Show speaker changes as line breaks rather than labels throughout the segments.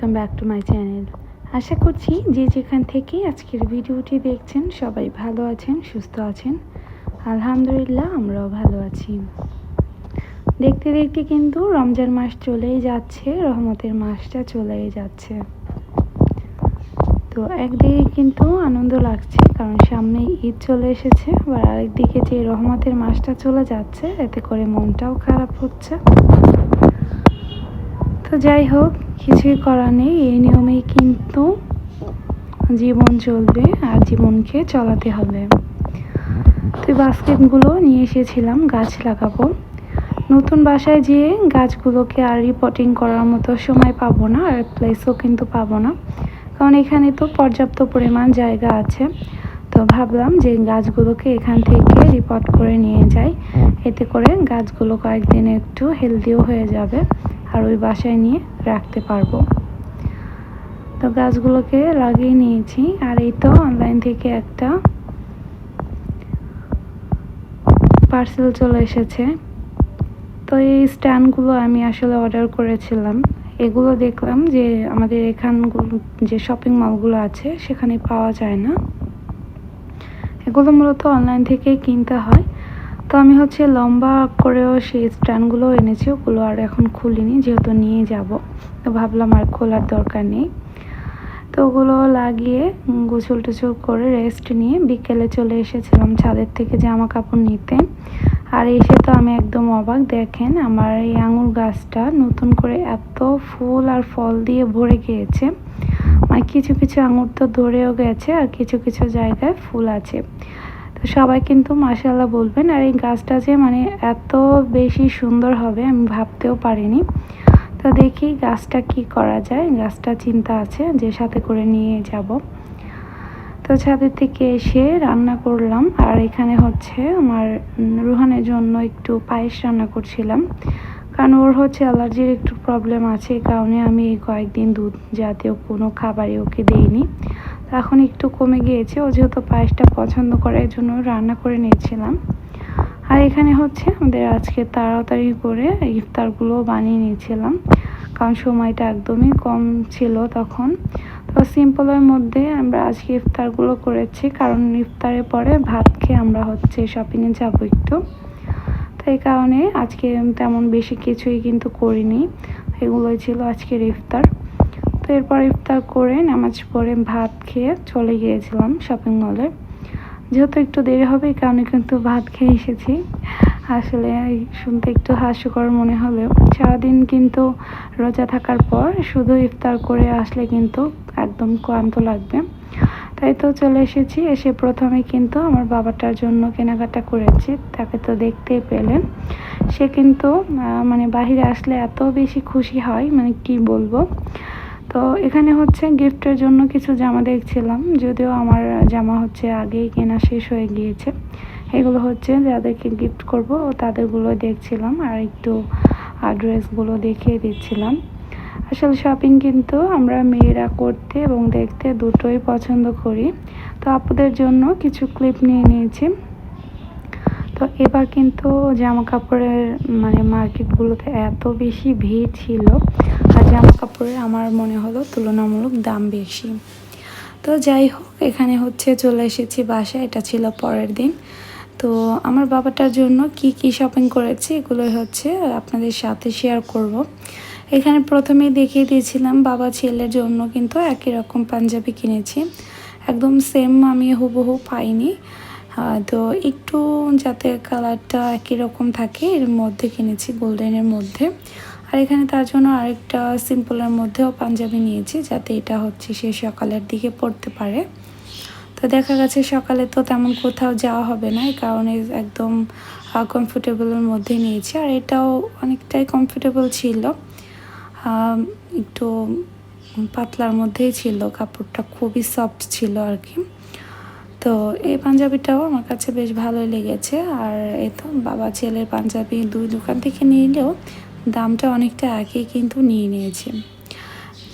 Welcome back to my channel আশা করছি যে যেখান থেকে আজকের ভিডিওটি দেখছেন সবাই ভালো আছেন, সুস্থ আছেন। আলহামদুলিল্লাহ, আমরাও ভালো আছি। দেখতে দেখতে কিন্তু রমজান মাস চলেই যাচ্ছে, রহমতের মাসটা চলেই যাচ্ছে। তো একদিকে কিন্তু আনন্দ লাগছে, কারণ সামনে ঈদ চলে এসেছে, আবার আরেকদিকে যে রহমতের মাসটা চলে যাচ্ছে, এতে করে মনটাও খারাপ হচ্ছে। তো যাই হোক কিছুই করার নেই এই নিয়মেই কিন্তু জীবন চলবে আর জীবনকে চলাতে হবে। তো বাস্কেটগুলো নিয়ে এসেছিলাম গাছ লাগাবো। নতুন বাসায় যেয়ে গাছগুলোকে আর রিপোর্টিং করার মতো সময় পাবো না আর প্লেসও কিন্তু পাবো না। কারণ এখানে তো পর্যাপ্ত পরিমাণ জায়গা আছে। তো ভাবলাম যে গাছগুলোকে এখান থেকে রিপোর্ট করে নিয়ে যাই। এতে করে গাছগুলো কয়েকদিন একটু হেলদিও হয়ে যাবে। আর ওই বাসায় নিয়ে রাখতে পারব। তো গাছগুলোকে লাগিয়ে নিয়েছি। আর এই তো অনলাইন থেকে একটা পার্সেল চলে এসেছে। তো এই স্ট্যান্ডগুলো আমি আসলে অর্ডার করেছিলাম। এগুলো দেখলাম যে আমাদের এখানগুলো যে শপিং মলগুলো আছে, সেখানে পাওয়া যায় না। এগুলো মূলত অনলাইন থেকে কিনতে হয়। তো আমি হচ্ছে লম্বা করেও সেই স্ট্যান্ডগুলো এনেছি, ওগুলো আর এখন খুলিনি, যেহেতু নিয়ে যাব। তো ভাবলাম আর খোলার দরকার নেই। তো ওগুলো লাগিয়ে গোসল টোসল করে রেস্ট নিয়ে বিকেলে চলে এসেছিলাম ছাদের থেকে জামা কাপড় নিতে। আর এসে তো আমি একদম অবাক, দেখেন আমার এই আঙুর গাছটা নতুন করে এত ফুল আর ফল দিয়ে ভরে গিয়েছে। মানে কিছু কিছু আঙুর তো ধরেও গেছে আর কিছু কিছু জায়গায় ফুল আছে। তো সবাই কিন্তু মাসাল্লাহ বলবেন। আর এই গাছটা যে মানে এত বেশি সুন্দর হবে আমি ভাবতেও পারিনি। তো দেখি গাছটা কি করা যায়। গাছটা চিন্তা আছে যে সাথে করে নিয়ে যাব। তো ছাদের থেকে এসে রান্না করলাম। আর এখানে হচ্ছে আমার রুহানের জন্য একটু পায়েস রান্না করছিলাম। কারণ ওর হচ্ছে অ্যালার্জির একটু প্রবলেম আছে। এই কারণে আমি কয়েকদিন দুধ জাতীয় কোনো খাবারই ওকে দিইনি। এখন একটু কমে গিয়েছে। ও যেহেতু পায়েসটা পছন্দ করে, এর জন্য রান্না করে নিয়েছিলাম। আর এখানে হচ্ছে আমাদের আজকে তাড়াতাড়ি করে ইফতারগুলো বানিয়ে নিয়েছিলাম। কারণ সময়টা একদমই কম ছিল তখন। তো সিম্পলের মধ্যে আমরা আজকে ইফতারগুলো করেছি। কারণ ইফতারের পরে ভাত খেয়ে আমরা হচ্ছে শপিংয়ে যাব একটু। তো এই কারণে আজকে তেমন বেশি কিছুই কিন্তু করিনি। এগুলোই ছিল আজকের ইফতার। তো এরপর ইফতার করে নামাজ পড়ে ভাত খেয়ে চলে গিয়েছিলাম শপিং মলে যেহেতু একটু দেরি হবে, এই কারণে কিন্তু ভাত খেয়ে এসেছি। আসলে শুনতে একটু হাস্যকর মনে হলেও। সারাদিন কিন্তু রোজা থাকার পর শুধু ইফতার করে আসলে কিন্তু একদম ক্লান্ত লাগবে। তাই তো চলে এসেছি, এসে প্রথমে কিন্তু আমার বাবাটার জন্য কেনাকাটা করেছি। তাকে তো দেখতেই পেলেন। সে কিন্তু মানে বাহিরে আসলে এত বেশি খুশি হয় মানে কি বলব? তো এখানে হচ্ছে গিফটের জন্য কিছু জামা দেখছিলাম, যদিও আমার জামা হচ্ছে আগেই কেনা শেষ হয়ে গিয়েছে। এগুলো হচ্ছে যাদেরকে গিফট করব, তাদেরগুলো দেখছিলাম আর একটু ড্রেসগুলো দেখিয়ে দিচ্ছিলাম। আসলে শপিং কিন্তু আমরা মেয়েরা করতে এবং দেখতে দুটোই পছন্দ করি। তো আপুদের জন্য কিছু ক্লিপ নিয়ে নিয়েছি। তো এবার কিন্তু জামা কাপড়ের মানে মার্কেটগুলোতে এত বেশি ভিড় ছিল জামা কাপড়ের আমার মনে হলো তুলনামূলক দাম বেশি। তো যাই হোক, এখানে হচ্ছে চলে এসেছি বাসায়, এটা ছিল পরের দিন। তো আমার বাবাটার জন্য কি কি শপিং করেছি এগুলোই হচ্ছে আপনাদের সাথে শেয়ার করব। এখানে প্রথমে দেখিয়ে দিয়েছিলাম বাবা ছেলের জন্য কিন্তু একই রকম পাঞ্জাবি কিনেছি। একদম সেম আমি হুবহু পাইনি। তো একটু যাতে কালারটা একই রকম থাকে, এর মধ্যে কিনেছি গোল্ডেনের মধ্যে। আর এখানে তার জন্য আরেকটা সিম্পলের মধ্যেও পাঞ্জাবি নিয়েছি যাতে এটা হচ্ছে সে সকালের দিকে পড়তে পারে। তো দেখা গেছে সকালে তো তেমন কোথাও যাওয়া হবে না, এই কারণে একদম কমফোর্টেবলের মধ্যে নিয়েছি। আর এটাও অনেকটাই কমফোর্টেবল ছিল। একটু পাতলার মধ্যেই ছিল, কাপড়টা খুবই সফট ছিল আর কি। তো এই পাঞ্জাবিটাও আমার কাছে বেশ ভালোই লেগেছে। আর এই তো বাবা ছেলের পাঞ্জাবি দুই দোকান থেকে নিলেও দামটা অনেকটা আগেই কিন্তু নিয়ে নিয়েছে।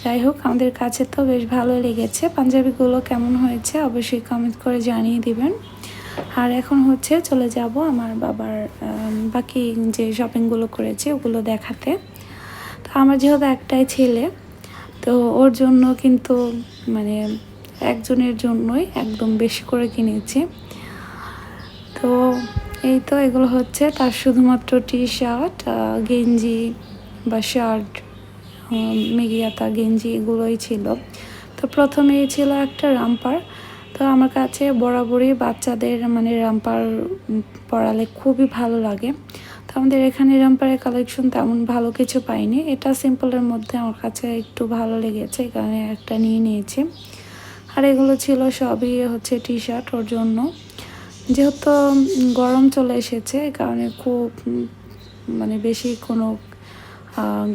যাই হোক, আমাদের কাছে তো বেশ ভালো লেগেছে। পাঞ্জাবিগুলো কেমন হয়েছে অবশ্যই কমেন্ট করে জানিয়ে দিবেন। আর এখন হচ্ছে চলে যাব আমার বাবার বাকি যে শপিংগুলো করেছে ওগুলো দেখাতে। তো আমার যেহেতু একটাই ছেলে, তো ওর জন্য কিন্তু মানে একজনের জন্যই একদম বেশি করে কিনেছি। তো এই তো এগুলো হচ্ছে তার শুধুমাত্র টি শার্ট গেঞ্জি বা শার্ট মেগিয়াতা গেঞ্জি এগুলোই ছিল। তো প্রথমেই ছিল একটা রামপার। তো আমার কাছে বরাবরই বাচ্চাদের মানে রামপার পরালে খুবই ভালো লাগে। তো আমাদের এখানে রামপারের কালেকশন তেমন ভালো কিছু পাইনি। এটা সিম্পলের মধ্যে আমার কাছে একটু ভালো লেগেছে কারণে একটা নিয়ে নিয়েছি। আর এগুলো ছিল সবই হচ্ছে টি শার্ট ওর জন্য। যেহেতু গরম চলে এসেছে কারণে খুব মানে বেশি কোনো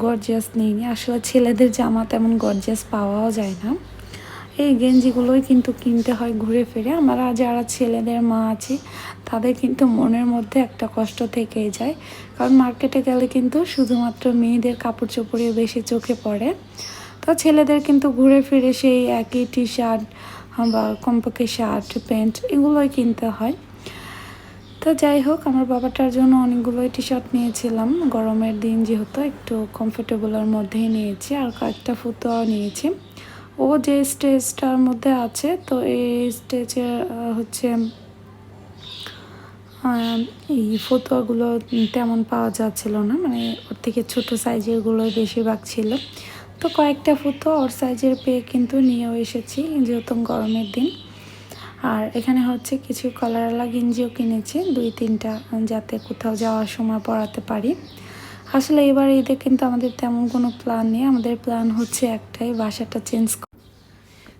গর্জিয়াস নেইনি আসলে ছেলেদের জামা তেমন গর্জিয়াস পাওয়াও যায় না। এই গেঞ্জিগুলোই কিন্তু কিনতে হয় ঘুরে ফিরে। আমরা যারা ছেলেদের মা আছি, তাদের কিন্তু মনের মধ্যে একটা কষ্ট থেকেই যায়। কারণ মার্কেটে গেলে কিন্তু শুধুমাত্র মেয়েদের কাপড় চোপড়ে বেশি চোখে পড়ে। তো ছেলেদের কিন্তু ঘুরে ফিরে সেই একই টি শার্ট বা কমপক্ষে শার্ট, প্যান্ট এগুলোই কিনতে হয়। তো যাই হোক, আমার বাবাটার জন্য অনেকগুলোই টি শার্ট নিয়েছিলাম। গরমের দিন যেহেতু একটু কমফোর্টেবলের মধ্যেই নিয়েছি, আর কয়েকটা ফুতোও নিয়েছি। ও যে স্টেজটার মধ্যে আছে, তো এই স্টেজে হচ্ছে এই ফতুয়াগুলো তেমন পাওয়া যাচ্ছিল না। মানে ওর থেকে ছোটো সাইজেরগুলোই বেশিরভাগ ছিল। তো কয়েকটা ফতুয়া ওর সাইজের পেয়ে কিন্তু নিয়েও এসেছি, যেহেতু গরমের দিন। আর এখানে হচ্ছে কিছু কলারওয়ালা গেঞ্জিও কিনেছি, দুই তিনটা, যাতে কোথাও যাওয়ার সময় পরাতে পারি। আসলে এবার ঈদে কিন্তু আমাদের তেমন কোনো প্ল্যান নেই, আমাদের প্ল্যান হচ্ছে একটাই, বাসাটা চেঞ্জ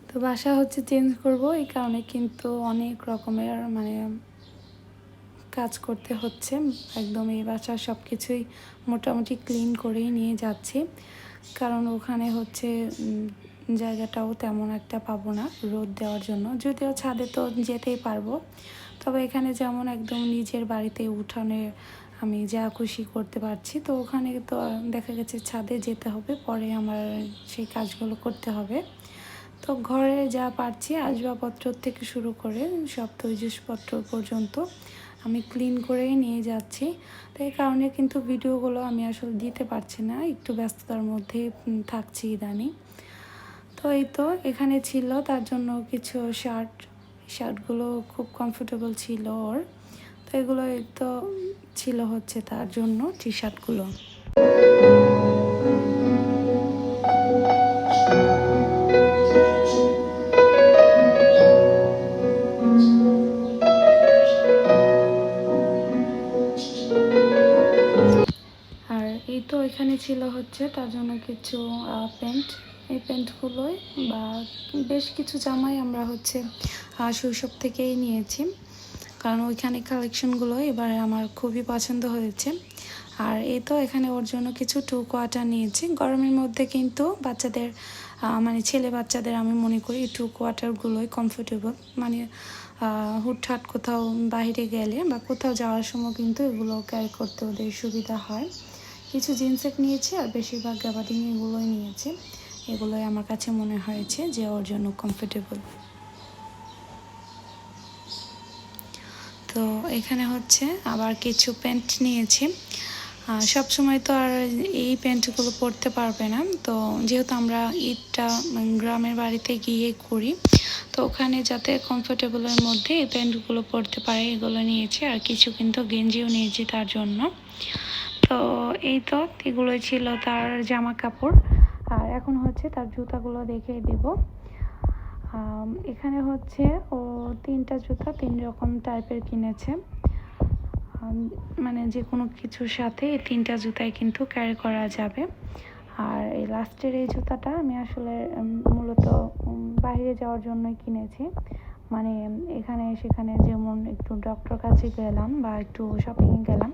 তো বাসা হচ্ছে চেঞ্জ করব, এই কারণে কিন্তু অনেক রকমের মানে কাজ করতে হচ্ছে। একদম এই বাসার সব কিছুই মোটামুটি ক্লিন করেই নিয়ে যাচ্ছি। কারণ ওখানে হচ্ছে জায়গাটাও তেমন একটা পাবো না রোদ দেওয়ার জন্য। যদিও ছাদে তো যেতেই পারব। তবে এখানে যেমন একদম নিজের বাড়িতে উঠানে আমি যা খুশি করতে পারছি। তো ওখানে তো দেখা গেছে ছাদে যেতে হবে, পরে আমার সেই কাজগুলো করতে হবে। তো ঘরে যা পারছি, আসবাবপত্র থেকে শুরু করে সব তৈজসপত্র পর্যন্ত আমি ক্লিন করেই নিয়ে যাচ্ছি। তো এই কারণে কিন্তু ভিডিওগুলো আমি আসলে দিতে পারছি না। একটু ব্যস্ততার মধ্যে থাকছি ইদানিং। তো এই তো এখানে ছিল, তার জন্য কিছু শার্ট শার্টগুলো খুব কমফোর্টেবল ছিল ওর। তো এগুলো এই তো ছিল হচ্ছে তার জন্য টি শার্টগুলো ছিল হচ্ছে তার জন্য কিছু প্যান্ট। এই প্যান্টগুলোই বা বেশ কিছু জামাই আমরা হচ্ছে শৈশব থেকেই নিয়েছি। কারণ ওইখানে কালেকশনগুলো এবারে আমার খুবই পছন্দ হয়েছে। আর এই তো এখানে ওর জন্য কিছু টু কোয়াটার নিয়েছি। গরমের মধ্যে কিন্তু বাচ্চাদের মানে ছেলে বাচ্চাদের আমি মনে করি টু কোয়াটারগুলোই কমফোর্টেবল মানে হুটহাট কোথাও বাইরে গেলে বা কোথাও যাওয়ার সময় কিন্তু এগুলো ক্যারি করতে ওদের সুবিধা হয়। কিছু জিন্সের নিয়েছি আর বেশিরভাগ গ্যাবার্ডিং এগুলোই নিয়েছি। এগুলোই আমার কাছে মনে হয়েছে যে ওর জন্য কমফোর্টেবল তো এখানে হচ্ছে আবার কিছু প্যান্ট নিয়েছি। সব সময় তো আর এই প্যান্টগুলো পরতে পারবে না। তো যেহেতু আমরা ঈদটা গ্রামের বাড়িতে গিয়ে করি, তো ওখানে যাতে কমফোর্টেবলের মধ্যে এই প্যান্টগুলো পরতে পারে, এগুলো নিয়েছি। আর কিছু কিন্তু গেঞ্জিও নিয়েছি তার জন্য। তো এই তো, এগুলোই ছিল তার জামা কাপড় আর এখন হচ্ছে তার জুতাগুলো দেখে দেব। এখানে হচ্ছে ও তিনটা জুতা তিন রকম টাইপের কিনেছে। মানে যে কোনো কিছুর সাথে এই তিনটা জুতাই কিন্তু ক্যারি করা যাবে। আর এই লাস্টের এই জুতাটা আমি আসলে মূলত বাইরে যাওয়ার জন্যই কিনেছি। মানে এখানে সেখানে যেমন একটু ডক্টর কাছে গেলাম বা একটু শপিংয়ে গেলাম,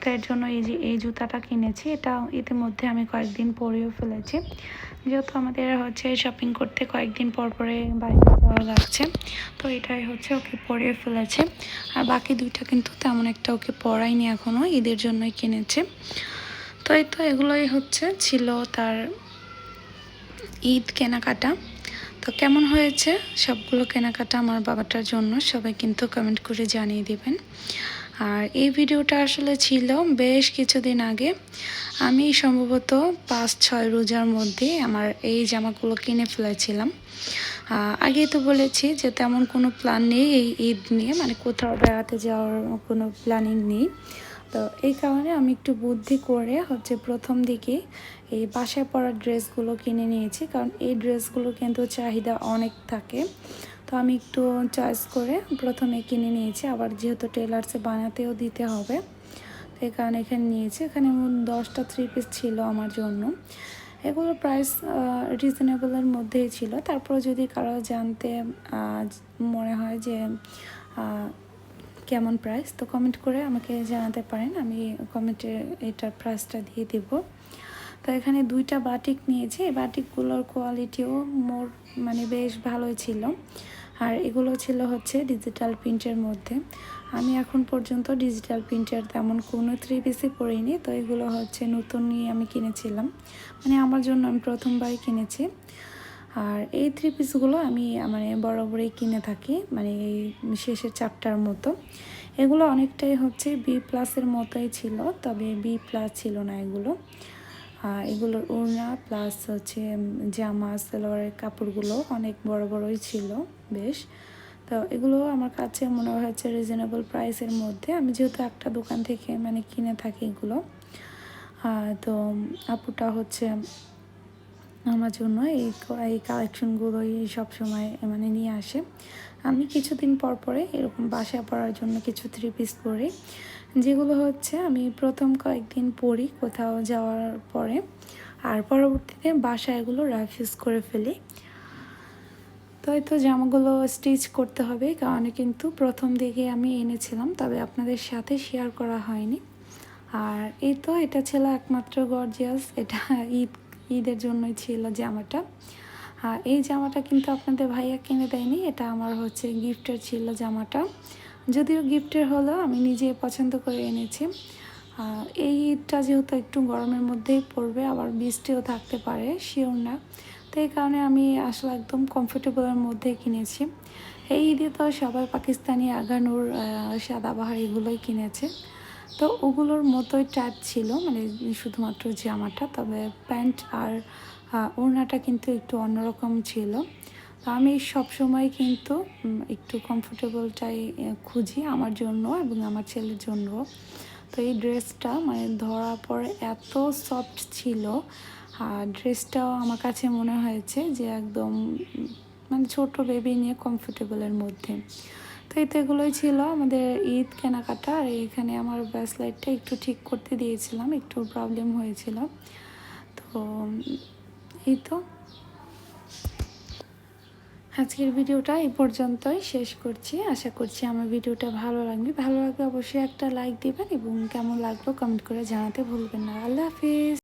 তো এর জন্য এই যে, এই জুতাটা কিনেছি, এটা ইতিমধ্যে আমি কয়েকদিন পরেও ফেলেছি। যেহেতু আমাদের হচ্ছে শপিং করতে কয়েকদিন পর পরে বাইরে যাওয়া লাগছে, তো এটাই হচ্ছে ওকে পরিয়ে ফেলেছে। আর বাকি দুইটা কিন্তু তেমন একটা ওকে পরাইনি এখনও ঈদের জন্যই কিনেছে। তো এই তো এগুলোই হচ্ছে, ছিল তার ঈদ কেনাকাটা। তো কেমন হয়েছে? সবগুলো কেনাকাটা আমার বাবাটার জন্য। সবাই কিন্তু কমেন্ট করে জানিয়ে দেবেন। আর এই ভিডিওটা আসলে ছিল বেশ কিছুদিন আগে। আমি সম্ভবত পাঁচ ছয় রোজার মধ্যে আমার এই জামাগুলো কিনে ফেলেছিলাম। আগেই তো বলেছি যে তেমন কোনো প্ল্যান নেই এই ঈদ নিয়ে। মানে কোথাও বেড়াতে যাওয়ার কোনো প্ল্যানিং নেই। তো এই কারণে আমি একটু বুদ্ধি করে হচ্ছে প্রথম দিকে এই বাসায় পরার ড্রেসগুলো কিনে নিয়েছি, কারণ এই ড্রেসগুলো কিন্তু চাহিদা অনেক থাকে। তো আমি একটু চয়েস করে প্রথমে কিনে নিয়েছি, আবার যেহেতু টেলার্সে বানাতেও দিতে হবে, তো এই কারণে এখানে নিয়েছি। এখানে দশটা থ্রি পিস ছিল আমার জন্য। এগুলোর প্রাইস রিজনেবলের মধ্যেই ছিল। তারপর যদি কারও জানতে মনে হয় যে কেমন প্রাইস তো কমেন্ট করে আমাকে জানাতে পারেন। আমি কমেন্টে এটার প্রাইসটা দিয়ে দেব। তো এখানে দুইটা বাটিক নিয়েছি। এই বাটিকগুলোর কোয়ালিটিও মোর মানে বেশ ভালোই ছিল। আর এগুলো ছিল হচ্ছে ডিজিটাল প্রিন্টের মধ্যে। আমি এখন পর্যন্ত ডিজিটাল প্রিন্টের তেমন কোনো থ্রি পিসই পরিনি তো এগুলো হচ্ছে নতুনই আমি কিনেছিলাম। মানে আমার জন্য আমি প্রথমবারই কিনেছি। আর এই থ্রি পিসগুলো আমি মানে বরাবরই কিনে থাকি মানে এই শেষের চারটার মতো। এগুলো অনেকটাই হচ্ছে বি প্লাসের মতোই ছিল, তবে বি প্লাস ছিল না এগুলো। এগুলোর ওড়না প্লাস হচ্ছে জামা সালোয়ারের কাপড়গুলো অনেক বড় বড়ই ছিল বেশ। তো এগুলো আমার কাছে মনে হয়েছে রিজনেবল প্রাইসের মধ্যে। আমি যেহেতু একটা দোকান থেকে মানে কিনে থাকি এগুলো তো আপুটা হচ্ছে আমার জন্য এই এই কালেকশনগুলোই সবসময় মানে নিয়ে আসে। আমি কিছুদিন পর পরে এরকম বাসায় পরার জন্য কিছু থ্রি পিস পরি। যেগুলো হচ্ছে আমি প্রথম কয়েকদিন পরি কোথাও যাওয়ার পরে। আর পরবর্তীতে বাসায় এগুলো রাফিউজ করে ফেলি। তো এই তো জামাগুলো স্টিচ করতে হবে, কারণ কিন্তু প্রথম দিকে আমি এনেছিলাম, তবে আপনাদের সাথে শেয়ার করা হয়নি। আর এই তো এটা ছিল একমাত্র গর্জিয়াস এটা ঈদ, ঈদের জন্যই ছিল জামাটা। এই জামাটা কিন্তু আপনাদের ভাইয়া কিনে দেয়নি, এটা আমার হচ্ছে গিফটের ছিল জামাটা। যদিও গিফটের হলো, আমি নিজে পছন্দ করে এনেছি। এই ঈদটা যেহেতু একটু গরমের মধ্যেই পড়বে আবার বৃষ্টিও থাকতে পারে শিওর না। তো এই কারণে আমি আসলে একদম কমফোর্টেবলের মধ্যে কিনেছি। এই ঈদে তো সবাই পাকিস্তানি আগানুর সাদাবাহার এগুলোই কিনেছে। তো ওগুলোর মতোই টাইপ ছিল মানে শুধুমাত্র জামাটা, তবে প্যান্ট আর ওড়নাটা কিন্তু একটু অন্যরকম ছিল। তো আমি সব সময় কিন্তু একটু কমফোর্টেবলটাই খুঁজি আমার জন্য এবং আমার ছেলের জন্য। তো এই ড্রেসটা মানে ধরার পরে এত সফট ছিল। আর ড্রেসটাও আমার কাছে মনে হয়েছে যে একদম মানে ছোট বেবি নিয়ে কমফোর্টেবলের মধ্যে। তো এই তো এগুলোই ছিল আমাদের ঈদ কেনাকাটা। আর এখানে আমার ব্যাসলাইটটা একটু ঠিক করতে দিয়েছিলাম, একটু প্রবলেম হয়েছিল। তো, এই তো। আজকের ভিডিওটা এই পর্যন্তই শেষ করছি। আশা করছি আমার ভিডিওটা ভালো লাগবে। ভালো লাগলে অবশ্যই একটা লাইক দেবেন এবং কেমন লাগল কমেন্ট করে জানাতে ভুলবেন না। আল্লাহ হাফিজ।